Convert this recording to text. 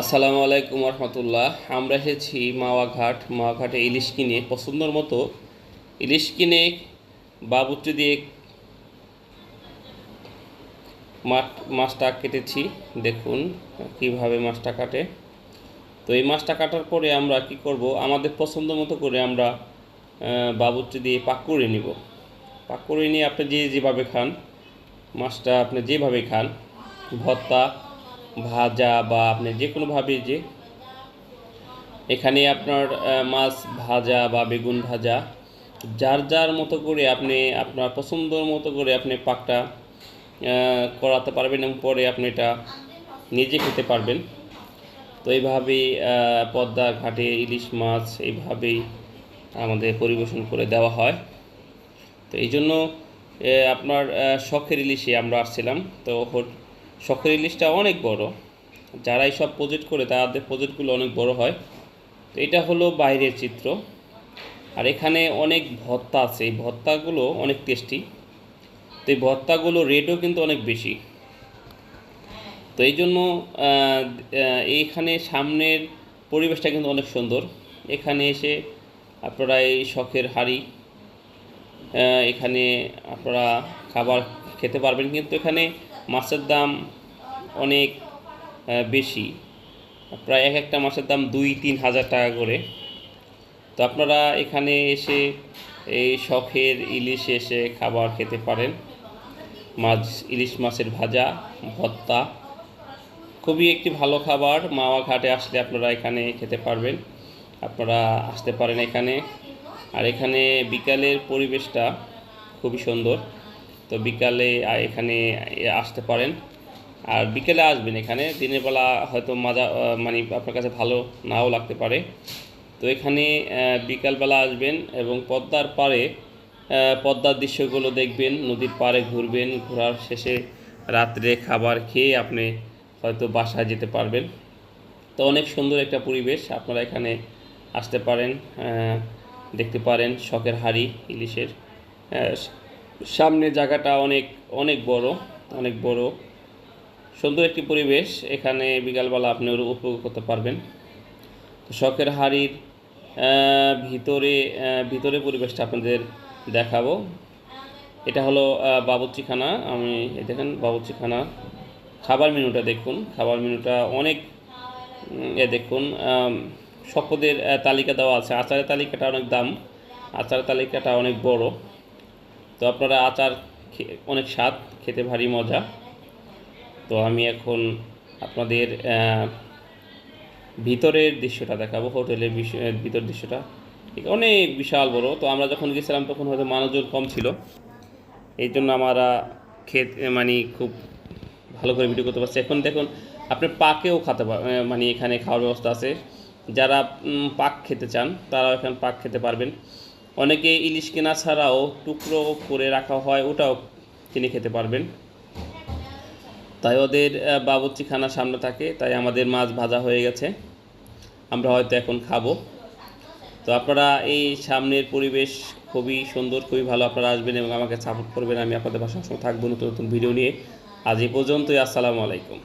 আসসালামু আলাইকুম রহমতুল্লাহ আমরা এসেছি মাওয়া ঘাট মাওয়া ঘাটে ইলিশ কিনে পছন্দর মতো ইলিশ কিনে বাবুচি দিয়ে মাছ মাছটা কেটেছি। দেখুন কীভাবে মাছটা কাটে। তো এই মাছটা কাটার পরে আমরা কি করব? আমাদের পছন্দ মতো করে আমরা বাবুচি দিয়ে পাক করে নিব। পাক করে নিয়ে আপনি যে যেভাবে খান, মাছটা আপনি যেভাবে খান, ভর্তা ভাজা বা আপনি যে কোনোভাবে যে এখানে আপনার মাছ ভাজা বা বেগুন ভাজা, যার যার মতো করে আপনি আপনার পছন্দর মতো করে আপনি পাকটা করাতে পারবেন এবং পরে আপনি এটা নিজে খেতে পারবেন। তো এইভাবেই পদ্মা ঘাটে ইলিশ মাছ এইভাবেই আমাদের পরিবেশন করে দেওয়া হয়। তো এই জন্য আপনার শখের ইলিশে আমরা আসছিলাম। তো শখের ইলিশটা অনেক বড়। যারা এইসব প্রজেক্ট করে, তাদের প্রজেক্টগুলো অনেক বড় হয়। তো এটা হলো বাইরের চিত্র। আর এখানে অনেক ভর্তা আছে। এই ভর্তাগুলো অনেক টেস্টি তো এই ভর্তাগুলো রেটও কিন্তু অনেক বেশি। তো এই জন্য এইখানে সামনের পরিবেশটা কিন্তু অনেক সুন্দর। এখানে এসে আপনারা এই শখের হাড়ি এখানে আপনারা খাবার খেতে পারবেন। কিন্তু এখানে মাছের দাম অনেক বেশি। প্রায় এক একটা মাছের দাম দুই, তিন হাজার টাকা করে। তো আপনারা এখানে এসে এই শখের ইলিশ এসে খাবার খেতে পারেন। মাছ, ইলিশ মাছের ভাজা ভত্তা খুবই একটি ভালো খাবার। মাওয়া ঘাটে আসলে আপনারা এখানে খেতে পারবেন। আপনারা আসতে পারেন এখানে। আর এখানে বিকালের পরিবেশটা খুবই সুন্দর। তো বিকালে এখানে আসতে পারেন। আর বিকেলে আসবেন এখানে। দিনের বেলা হয়তো মাজা মানে আপনার কাছে ভালো নাও লাগতে পারে। তো এখানে বিকালবেলা আসবেন এবং পদ্মার আহ, পদ্মার দৃশ্যগুলো দেখবেন। নদীর পাড়ে ঘুরবেন ঘোরার শেষে রাত্রে খাবার খেয়ে আপনি হয়তো বাসায় যেতে পারবেন। তো অনেক সুন্দর একটা পরিবেশ আপনারা এখানে আসতে পারেন দেখতে পারেন শখের হাড়ি ইলিশের সামনে জায়গাটা অনেক অনেক বড় অনেক বড়। সুন্দর একটি পরিবেশ। এখানে বিকালবেলা আপনি ওর উপভোগ করতে পারবেন। তো শখের হাড়ির ভিতরে ভিতরে পরিবেশটা আপনাদের দেখাবো। এটা হলো বাবুচিখানা আমি দেখেন বাবুর্চিখানা। খাবার মেনুটা দেখুন। খাবার মেনুটা অনেক এ দেখুন আহ, তালিকা দেওয়া আছে। আচারের তালিকাটা অনেক দাম। আচারের তালিকাটা অনেক বড়। তো আপনারা আচার অনেক স্বাদ, খেতে ভারী মজা। তো আমি এখন আপনাদের ভিতরের দৃশ্যটা দেখাবো, হোটেলের ভিতর দৃশ্যটা। অনেক বিশাল বড়। তো আমরা যখন গেছিলাম তখন হয়তো মানুষজন কম ছিল। এই জন্য আমরা খেত মানে খুব ভালো করে ভিডিও করতে পারছি। এখন দেখুন, আপনি পাকেও খাতে মানে এখানে খাওয়ার ব্যবস্থা আছে। যারা পাক খেতে চান, তারাও এখানে পাক খেতে পারবেন। অনেকে ইলিশ কেনা ছাড়াও টুকরো করে রাখা হয় ওটাও কিনে খেতে পারবেন। তাই ওদের আহ, বাবুর্চিখানা সামনে থাকে তাই আমাদের মাছ ভাজা হয়ে গেছে। আমরা হয়তো এখন খাব। তো আপনারা এই সামনের পরিবেশ খুবই সুন্দর খুবই ভালো আপনারা আসবেন এবং আমাকে সাপোর্ট করবেন। আমি আপনাদের বাসার সবসময় থাকব নতুন নতুন ভিডিও নিয়ে। আজ এই পর্যন্তই আসসালামু আলাইকুম।